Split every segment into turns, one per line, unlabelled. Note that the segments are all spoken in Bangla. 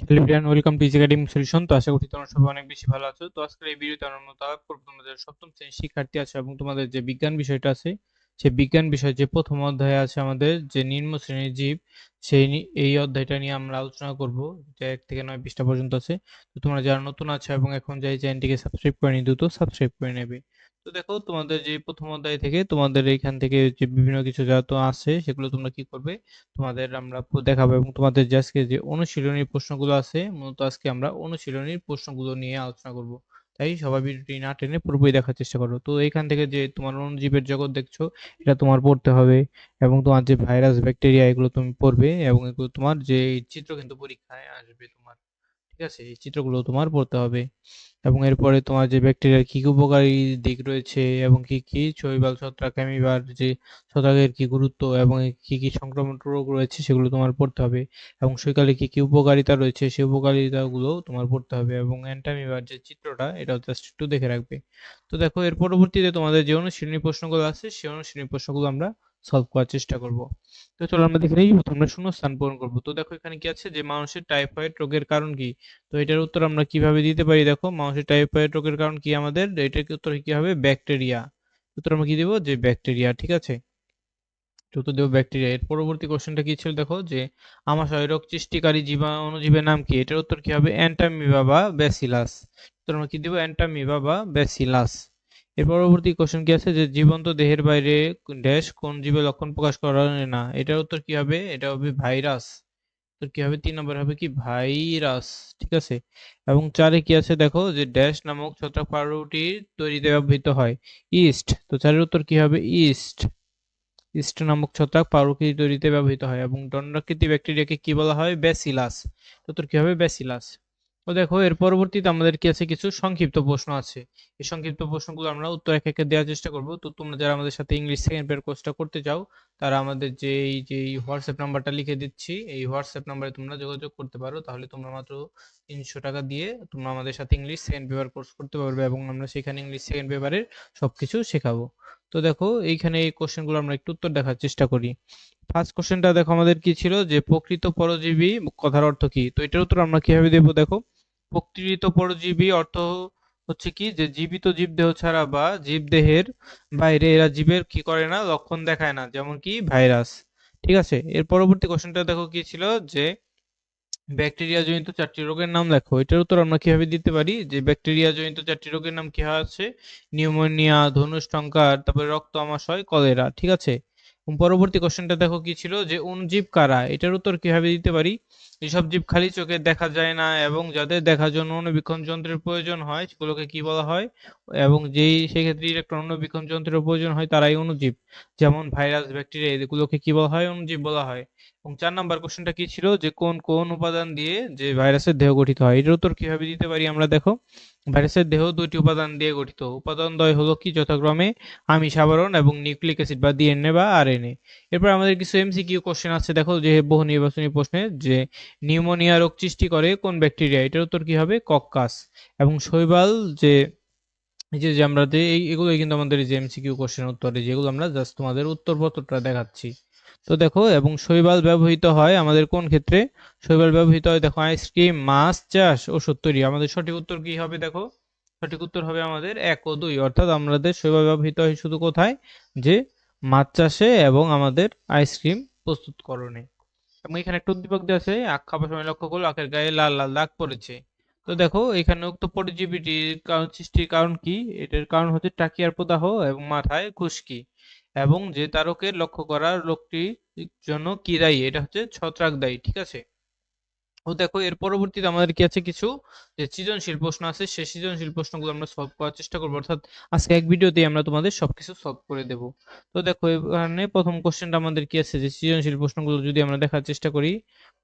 Hello welcome to academic solution তো আশা করি তোমরা সবাই অনেক বেশি ভালো আছো। তো আজকের এই ভিডিওতে আমরা আলাপ করব তোমাদের সপ্তম শ্রেণির শিক্ষার্থী আছে এবং তোমাদের যে বিজ্ঞান বিষয়টা আছে, সেই বিজ্ঞান বিষয় যে প্রথম অধ্যায়ে আছে আমাদের যে নিম্ন শ্রেণির জীব, সেই এই অধ্যায়টা নিয়ে আমরা আলোচনা করব যে এক থেকে নয় পৃষ্ঠা পর্যন্ত আছে। তো তোমরা যারা নতুন আছো এবং এখন যে চ্যানেলটিকে সাবস্ক্রাইব করে নি দ্রুত সাবস্ক্রাইব করে নেবে। দেখো তোমাদের যে প্রথম অধ্যায় থেকে তোমাদের এইখান থেকে যে বিভিন্ন কিছু যা তো আছে সেগুলো তোমরা কি করবে? তোমাদের আমরা দেখাবো এবং তোমাদের যে আজকে যে অনুশীলনী প্রশ্নগুলো আছে, মূলত আজকে আমরা অনুশীলনীর প্রশ্নগুলো নিয়ে আলোচনা করব। তাই সবাই ভিডিওটি না টেনে পুরোপুরি দেখার চেষ্টা করো। তো এইখান থেকে যে তোমার অণুজীবের জগৎ দেখছ, এটা তোমার পড়তে হবে এবং তোমার যে ভাইরাস, ব্যাকটেরিয়া, এগুলো তুমি পড়বে এবং এগুলো তোমার যে চিত্র কিন্তু পরীক্ষায় আসবে তোমার। ঠিক আছে? এই চিত্রগুলো তোমার পড়তে হবে। এবং এরপরে তোমার যে ব্যাকটেরিয়ার কি কি উপকারী দিক রয়েছে এবং কি কি শৈবাল ছত্রাক অ্যামিবার যে ছত্রাকের কি গুরুত্ব এবং কি কি সংক্রমণ রোগ রয়েছে সেগুলো তোমার পড়তে হবে এবং শৈবালে কি কি উপকারিতা রয়েছে সেই উপকারিতাগুলো তোমার পড়তে হবে এবং অ্যান্টামিবার যে চিত্রটা এটাও জাস্ট একটু দেখে রাখবে। তো দেখো এর পরবর্তীতে তোমাদের যে অনুশীলনী প্রশ্নগুলো আছে সেই অনুশীলনী প্রশ্নগুলো আমরা সলভ করার চেষ্টা করব। তো চলো আমরা দেখে নিই, প্রথমে শূন্য স্থান পূরণ করব। তো দেখো এখানে কি আছে যে মানুষের টাইফয়েড রোগের কারণ কি? তো এটার উত্তর আমরা কীভাবে দিতে পারি দেখো? মানুষের টাইফয়েড রোগের কারণ কি আমাদের? এটার উত্তর কি হবে? ব্যাকটেরিয়া উত্তর আমরা কি দেবো? যে ব্যাকটেরিয়া ঠিক আছে? উত্তর দেবো ব্যাকটেরিয়া এর পরবর্তী কোশ্চেনটা কি ছিল দেখো? যে আমাশয় রোগ সৃষ্টিকারী জীবা অণুজীবের নাম কি? এটার উত্তর কি হবে? অ্যান্টামিবা বা ব্যাসিলাস। উত্তর আমরা কি দেবো? অ্যান্টামিবা বা ব্যাসিলাস। এর পরবর্তী কোশ্চেন কি আছে? যে জীবন্ত দেহের বাইরে ড্যাশ কোন জীবের লক্ষণ প্রকাশ করা না? এটার উত্তর কি হবে? এটা হবে ভাইরাস তো কি হবে? তিন নম্বর হবে কি? ভাইরাস ঠিক আছে? এবং চারে কি আছে? দেখো, যে ড্যাশ নামক ছত্রাক পাউরুটি তৈরিতে ব্যবহৃত হয়। ইস্ট তো চারের উত্তর কি হবে? ইস্ট ইস্ট নামক ছত্রাক পাউরুটি তৈরিতে ব্যবহৃত হয় এবং দণ্ডাকৃতি ব্যাকটেরিয়াকে কি বলা হয়? ব্যাসিলাস তো তোর কি হবে? ব্যাসিলাস তো দেখো, এর পরবর্তীতে আমাদের কি আছে কিছু সংক্ষিপ্ত প্রশ্ন আছে। এই সংক্ষিপ্ত প্রশ্নগুলো আমরা উত্তর এক একে দেওয়ার চেষ্টা করব। তো তোমরা যারা আমাদের সাথে ইংলিশ সেকেন্ড পেয়ার কোর্সটা করতে চাও, তারা আমাদের যে এই, যে হোয়াটসঅ্যাপ নাম্বারটা লিখে দিচ্ছি, এই হোয়াটসঅ্যাপ নাম্বারে তোমরা যোগাযোগ করতে পারো। তাহলে তোমরা মাত্র তিনশো টাকা দিয়ে তোমরা আমাদের সাথে ইংলিশ সেকেন্ড পেপার কোর্স করতে পারবে এবং আমরা সেখানে ইংলিশ সেকেন্ড পেপারের সবকিছু শেখাবো। তো দেখো, এইখানে এই কোশ্চেনগুলো আমরা একটু উত্তর দেখার চেষ্টা করি। ফার্স্ট কোশ্চেনটা দেখো, আমাদের কি ছিল? যে প্রকৃত পরজীবী, কথার অর্থ কি? তো এটার উত্তর আমরা কীভাবে দেবো দেখো? প্রকৃত পরজীবী অর্থ হচ্ছে কি? যে জীবিত জীবদেহ ছাড়া বা জীবদেহের বাইরে এরা জীবের কি করে না? লক্ষণ দেখায় না, যেমন কি ভাইরাস। ঠিক আছে? এর পরবর্তী কোশ্চেনটা দেখো কি ছিল? যে ব্যাকটেরিয়া জনিত চারটি রোগের নাম লেখো। এটার উত্তর আমরা কীভাবে দিতে পারি? যে ব্যাকটেরিয়া জনিত চারটি রোগের নাম কি আছে নিউমোনিয়া ধনুষ্টঙ্কার তারপরে রক্ত, আমাশয়, কলেরা, ঠিক আছে? পরবর্তী কোশ্চেনটা দেখো কি ছিল? যে অণুজীব কারা? এটার উত্তর কীভাবে দিতে পারি? যেসব জীব খালি চোখে দেখা যায় না এবং যাদের দেখার জন্য অনুবীক্ষণ যন্ত্রের প্রয়োজন হয়, সেগুলোকে কি বলা হয়? এবং যেই সেক্ষেত্রে ইলেকট্রন অণুবীক্ষণ যন্ত্রের প্রয়োজন হয়, তারাই অণুজীব যেমন ভাইরাস ব্যাকটেরিয়া এগুলোকে কি বলা হয়? অণুজীব বলা হয়। এবং চার নাম্বার কোশ্চেনটা কি ছিল? যে কোন কোন উপাদান দিয়ে যে ভাইরাসের দেহ গঠিত হয়? এটার উত্তর কীভাবে দিতে পারি আমরা দেখো? ভাইরাসের দেহ দুইটি উপাদান দিয়ে গঠিত। উপাদান দ্বয় হলো কি? যথাক্রমে আমিষ আবরণ এবং নিউক্লিক অ্যাসিড বা ডিএনএ বা আরএনএ। এরপর আমাদের কিছু এমসিকিউ কোশ্চেন আছে। দেখো যে বহু নির্বাচনী প্রশ্নে যে নিউমোনিয়া রোগ সৃষ্টি করে কোন ব্যাকটেরিয়া, এটার উত্তর কি হবে? কক্কাস। এবং শৈবাল যে যে যে আমরা যে, এই- এগুলোই কিন্তু আমাদের যে এমসিকিউ কোশ্চেন উত্তরে। যেগুলো আমরা জাস্ট তোমাদের উত্তরপত্রটা দেখাচ্ছি। তো দেখো, এবং শৈবাল ব্যবহৃত হয় আমাদের কোন ক্ষেত্রে? শৈবাল ব্যবহৃত হয়, দেখো আইসক্রিম মাছ, চাষ ওষুধ তৈরি আমাদের সঠিক উত্তর কি হবে দেখো? সঠিক উত্তর হবে আমাদের এক ও দুই। অর্থাৎ আমাদের শৈবাল ব্যবহৃত হয় শুধু কোথায়? যে মাছ চাষে এবং আমাদের আইসক্রিম প্রস্তুতকরণে এবং এখানে একটা উদ্দীপক দেওয়া আছে আখ খাবার সময় লক্ষ্য করল আখের গায়ে লাল লাল দাগ পড়েছে। তো দেখো, এখানে উক্ত পরজীবীটির কারণ সৃষ্টির কারণ কি? এটার কারণ হচ্ছে টাকিয়ার প্রদাহ এবং মাথায় খুশকি। এবং যে তারকের লক্ষ্য করার লোকটির জন্য কি দায়ী? এটা হচ্ছে ছত্রাক দায়ী, ঠিক আছে? ও দেখো, এর পরবর্তীতে আমাদের কি আছে কিছু? যে সৃজনশীল প্রশ্ন আছে, সেই সৃজনশীল প্রশ্নগুলো আমরা সলভ করার চেষ্টা করব। অর্থাৎ আজকে এক ভিডিওতেই আমরা তোমাদের সবকিছু সলভ করে দেব। তো দেখো, এখানে প্রথম কোশ্চেনটা আমাদের কি আছে? যে সৃজনশীল প্রশ্নগুলো যদি আমরা দেখার চেষ্টা করি,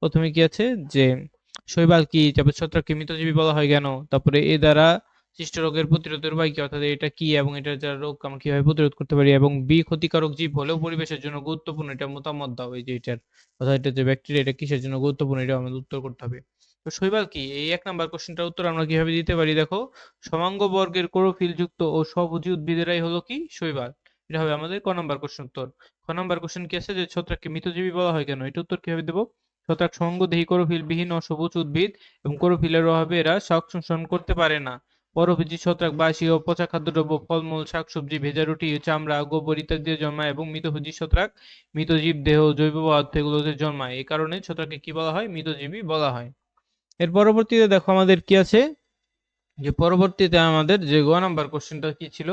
প্রথমে কি আছে? যে শৈবাল কি, তারপর ছত্রাককে মৃতজীবী বলা হয় কেন? তারপরে এ দ্বারা সৃষ্ট রোগের প্রতিরোধের উপায় কি? অর্থাৎ এটা কি এবং এটার যারা রোগ আমরা কীভাবে প্রতিরোধ করতে পারি? এবং বি ক্ষতিকারক জীব হলেও পরিবেশের জন্য গুরুত্বপূর্ণ এটা মতামত দাও এই যে এটার। অর্থাৎ এটা যে ব্যাকটেরিয়া এটা কিসের জন্য গুরুত্বপূর্ণ এটা আমাদের উত্তর করতে হবে। তো শৈবাল কি? এই এক নাম্বার কোশ্চেনটার উত্তর আমরা কীভাবে দিতে পারি? দেখো, সমাঙ্গ বর্গের ক্লোরোফিল যুক্ত ও সবুজি উদ্ভিদেরাই হলো কি? শৈবাল। এটা হবে আমাদের ক নাম্বার কোশ্চেন উত্তর। খ নাম্বার কোশ্চেন কি আছে? যে ছত্রাককে মৃতজীবী বলা হয় কেন? এটা উত্তর কীভাবে দেবো? ছত্রাক সঙ্গদেহী ক্লোরোফিলবিহীন বিহীন সবুজ উদ্ভিদ এবং ক্লোরোফিলের অভাবে এরা শাক শোষণ করতে পারে না। পরভোজী ছত্রাক বাসি ও পচা খাদ্যদ্রব্য ফলমূল, শাকসবজি, ভেজা রুটি, চামড়া, গোবর ইত্যাদিতে জন্মায় এবং মৃতভোজী ছত্রাক মৃতজীব দেহ জৈব পদার্থ এগুলোতে জন্মায়। এই কারণে ছত্রাককে কি বলা হয়? মৃতজীবী বলা হয়। এর পরবর্তীতে দেখো আমাদের কি আছে? যে পরবর্তীতে আমাদের যে গ নাম্বার কোশ্চেনটা কি ছিল?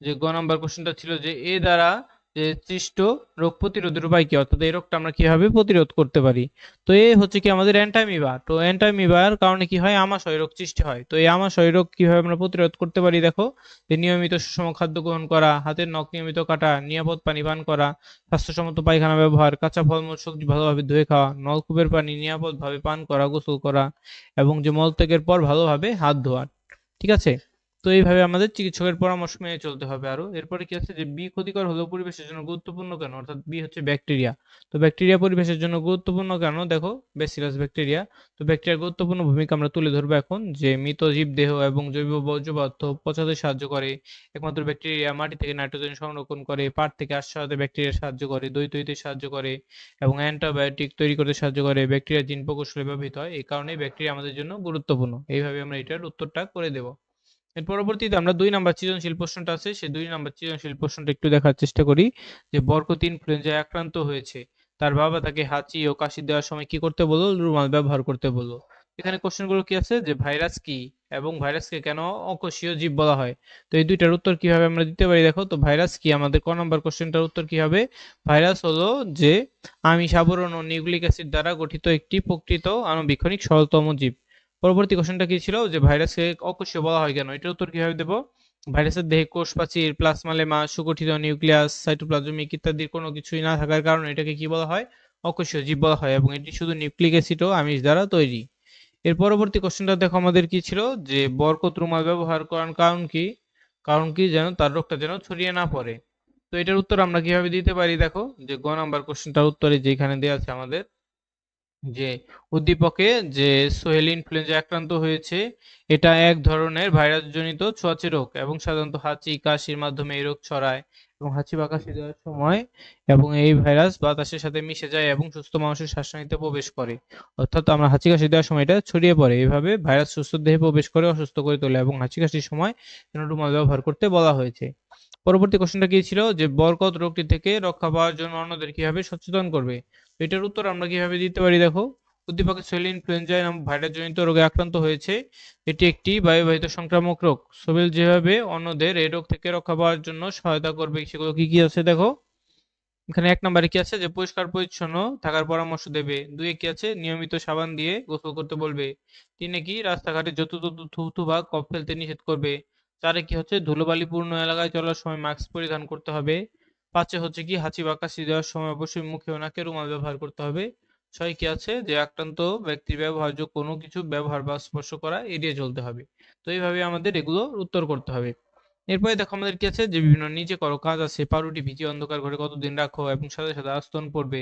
যে গ নাম্বার কোশ্চেনটা ছিল যে এ দ্বারা যে সৃষ্ট রোগ প্রতিরোধের উপায় কি? অর্থাৎ এই রোগটা আমরা কীভাবে প্রতিরোধ করতে পারি? তো এ হচ্ছে কি আমাদের অ্যান্টামিবা তো অ্যান্টামিবার কারণে কি হয়? আমাশয় রোগ সৃষ্টি হয়। তো এই আমাশয় রোগ কীভাবে আমরা প্রতিরোধ করতে পারি? দেখো, যে নিয়মিত সুষম খাদ্য গ্রহণ করা, হাতের নখ নিয়মিত কাটা, নিরাপদ পানি পান করা, স্বাস্থ্যসম্মত পায়খানা ব্যবহার, কাঁচা ফলমূল, সবজি ভালোভাবে ধুয়ে খাওয়া, নলকূপের পানি নিরাপদভাবে পান করা, গোসল করা, এবং যে মলত্যাগের পর ভালোভাবে হাত ধোয়া। ঠিক আছে? তো এইভাবে আমাদের চিকিৎসকের পরামর্শ মেনে চলতে হবে আরও। এরপরে কি আছে যে বি ক্ষতিকর হলেও পরিবেশের জন্য গুরুত্বপূর্ণ কেন? অর্থাৎ বি হচ্ছে ব্যাকটেরিয়া তো ব্যাকটেরিয়া পরিবেশের জন্য গুরুত্বপূর্ণ কেন? দেখো ব্যাসিলাস ব্যাকটেরিয়া তো ব্যাকটেরিয়ার গুরুত্বপূর্ণ ভূমিকা আমরা তুলে ধরবো এখন, যে মৃত জীব দেহ এবং জৈব বর্জ্য পদার্থ পচাতে সাহায্য করে। একমাত্র ব্যাকটেরিয়া মাটি থেকে নাইট্রোজেন সংরক্ষণ করে, পাট থেকে আশ্বাসতে ব্যাকটেরিয়া সাহায্য করে, দই তৈরিতে সাহায্য করে এবং অ্যান্টিবায়োটিক তৈরি করতে সাহায্য করে। ব্যাকটেরিয়া জিন প্রকৌশলে ব্যবহৃত হয়, এই কারণে ব্যাকটেরিয়া আমাদের জন্য গুরুত্বপূর্ণ। এইভাবে আমরা এটার উত্তরটা করে দেবো। এর পরবর্তীতে আমরা দুই নাম্বার সৃজনশীল প্রশ্নটা আছে সেই দুই নাম্বার সৃজনশীল প্রশ্নটা একটু দেখার চেষ্টা করি যে বরকত ইনফ্লুয়েঞ্জায় আক্রান্ত হয়েছে, তার বাবা তাকে হাঁচি ও কাশি দেওয়ার সময় কি করতে বলল? রুমাল ব্যবহার করতে বলল। এখানে কোশ্চেনগুলো কি আছে? যে ভাইরাস কি এবং ভাইরাসকে কেন অকোষীয় জীব বলা হয়? তো এই দুইটার উত্তর কীভাবে আমরা দিতে পারি দেখো? তো ভাইরাস কি? আমাদের ক নম্বর কোশ্চেনটার উত্তর কি হবে? ভাইরাস হলো যে আমিষ আবরণ ও নিউক্লিক অ্যাসিড দ্বারা গঠিত একটি প্রকৃত আণুবীক্ষণিক সরলতম জীব। পরবর্তী কোশ্চেনটা কি ছিল? যে ভাইরাসকে অকোষীয় বলা হয় কেন? এটার উত্তর কীভাবে দেবো? ভাইরাসের দেহে কোষ প্রাচীর প্লাজমা লেমা সুগঠিত নিউক্লিয়াস সাইটোপ্লাজমিক ইত্যাদির কোনো কিছুই না থাকার কারণে এটাকে কি বলা হয়? অকোষীয় জীব বলা হয় এবং এটি শুধু নিউক্লিক অ্যাসিড ও আমিষ দ্বারা তৈরি। এর পরবর্তী কোশ্চেনটা দেখো আমাদের কি ছিল? যে বরকত রুমাল ব্যবহার করার কারণ কি? কারণ কি যেন তার রোগটা যেন ছড়িয়ে না পড়ে। তো এটার উত্তর আমরা কীভাবে দিতে পারি দেখো? যে গ নাম্বার কোশ্চেনটার উত্তরে যেখানে দেওয়া আছে আমাদের। যে উদ্দীপকে যে সোহেল ইনফ্লুয়েঞ্জা আক্রান্ত হয়েছে, এটা এক ধরনের ভাইরাসজনিত ছোঁয়াচে রোগ এবং সাধারণত হাঁচি, কাশির মাধ্যমে এই রোগ ছড়ায় এবং হাঁচি বা কাশি দেওয়ার সময় এবং এই ভাইরাস বাতাসের সাথে মিশে যায় এবং সুস্থ মানুষের শ্বাসনালীতে প্রবেশ করে। অর্থাৎ আমরা হাঁচি কাশি দেওয়ার সময় এটা ছড়িয়ে পড়ে। এইভাবে ভাইরাস সুস্থ দেহে প্রবেশ করে, অসুস্থ করে তোলে এবং হাঁচি কাশির সময় রুমাল ব্যবহার করতে বলা হয়েছে। পরবর্তী কোশ্চেনটা কি ছিল? যে বরকত রোগটি থেকে রক্ষা পাওয়ার জন্য অন্যদের কীভাবে সচেতন করবে? এটার উত্তর আমরা কীভাবে দিতে পারি দেখো? উদ্দীপকে সোহেল ইনফ্লুয়েঞ্জা নামক ভাইরাসজনিত রোগে আক্রান্ত হয়েছে। এটি একটি বায়ুবাহিত সংক্রামক রোগ। সোহেল যেভাবে অন্যদের এই রোগ থেকে রক্ষা পাওয়ার জন্য সহায়তা করবে, সেগুলো কি কি আছে দেখো? এখানে এক নম্বরে কি আছে? যে পরিষ্কার পরিচ্ছন্ন থাকার পরামর্শ দেবে। দুয়ে কি আছে? নিয়মিত সাবান দিয়ে গোসল করতে বলবে। তিনে কি? রাস্তাঘাটে যত তত থুতু বা কপ ফেলতে নিষেধ করবে। চারে কি হচ্ছে? ধুলোবালিপূর্ণ এলাকায় চলার সময় মাস্ক পরিধান করতে হবে। পাঁচে হচ্ছে কি, হাঁচি বা কাশি দেওয়ার সময় অবশ্যই মুখে ও নাকে রুমাল ব্যবহার করতে হবে। ছয় কি আছে? যে আক্রান্ত ব্যক্তির ব্যবহার্য কোনো কিছু ব্যবহার বা স্পর্শ করা এড়িয়ে চলতে হবে। তো এইভাবে আমাদের এগুলো উত্তর করতে হবে। এরপরে দেখো আমাদের কি আছে? যে বিভিন্ন নিচে করো কাজ আছে পাউরুটি ভিজিয়ে অন্ধকার ঘরে কতদিন রাখো এবং সাথে সাথে আস্তন পড়বে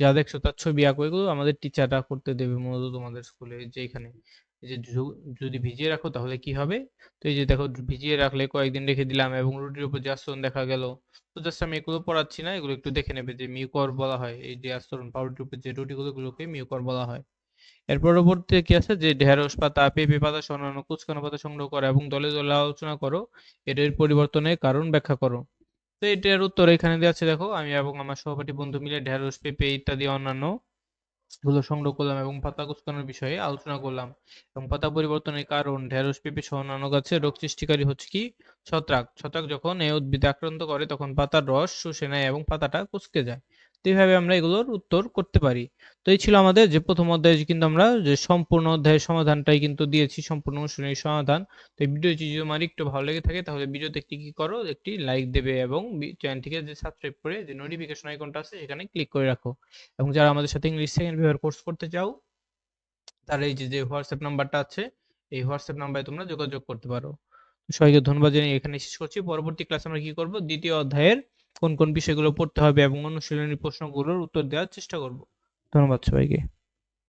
যা দেখছ তার ছবি আঁকো, এগুলো আমাদের টিচাররা করতে দেবে মূলত তোমাদের স্কুলে যেখানে এই যে যদি ভিজিয়ে রাখো তাহলে কি হবে? তো এই যে দেখো, ভিজিয়ে রাখলে কয়েকদিন রেখে দিলাম এবং রুটির উপর যে আস্তরণ দেখা গেল। তো জাস্ট আমি এগুলো পড়াচ্ছি না, এগুলো একটু দেখে নেবে যে মিউকর বলা হয়। এই যে আস্তরণ পাউরুটির উপর যে রুটিগুলো এগুলোকে মিউকর বলা হয়। এর পরবর্তী কি আছে? যে ঢেঁড়স পাতা, পেঁপে পাতা অন্যান্য কুচকানো পাতা সংগ্রহ করো এবং দলে দলে আলোচনা করো। এদের পরিবর্তনের কারণ ব্যাখ্যা করো। তো এটার উত্তর এখানে দেওয়া আছে দেখো, আমি এবং আমার সহপাঠী বন্ধু মিলে ঢেঁড়স, পেঁপে ইত্যাদি অন্যান্য গুলো সংগ্রহ করলাম এবং পাতা কুচকানোর বিষয়ে আলোচনা করলাম। এবং পাতা পরিবর্তনের কারণ, ঢেঁড়স, পেঁপে সহ অন্যান্য গাছের রোগ সৃষ্টিকারী হচ্ছে কি? ছত্রাক। ছত্রাক যখন এই উদ্ভিদে আক্রান্ত করে, তখন পাতার রস শুষে নেয় এবং পাতাটা কুচকে যায়। তো এইভাবে আমরা এগুলোর উত্তর করতে পারি। তো এই ছিল আমাদের যে প্রথম অধ্যায়ে কিন্তু আমরা যে সম্পূর্ণ অধ্যায়ের সমাধানটাই কিন্তু দিয়েছি, সম্পূর্ণ অনুশীলনী সমাধান। তো এই ভিডিওটি যদি আমার একটু ভালো লেগে থাকে, তাহলে ভিডিওতে একটি কি করো, একটি লাইক দেবে এবং চ্যানেলটিকে যে সাবস্ক্রাইব করে, যে নোটিফিকেশন আইকনটা আছে, সেখানে ক্লিক করে রাখো। এবং যারা আমাদের সাথে ইংলিশ সেকেন্ড পেপার কোর্স করতে চাও তারা এই যে হোয়াটসঅ্যাপ নাম্বারটা আছে, এই হোয়াটসঅ্যাপ নাম্বারে তোমরা যোগাযোগ করতে পারো। সবাইকে ধন্যবাদ জানিয়ে এখানে শেষ করছি। পরবর্তী ক্লাসে আমরা কি করব? দ্বিতীয় অধ্যায়ের কোন কোন বিষয়গুলো পড়তে হবে এবং অনুশীলনী প্রশ্নগুলোর উত্তর দেওয়ার চেষ্টা করব। ধন্যবাদ সবাইকে।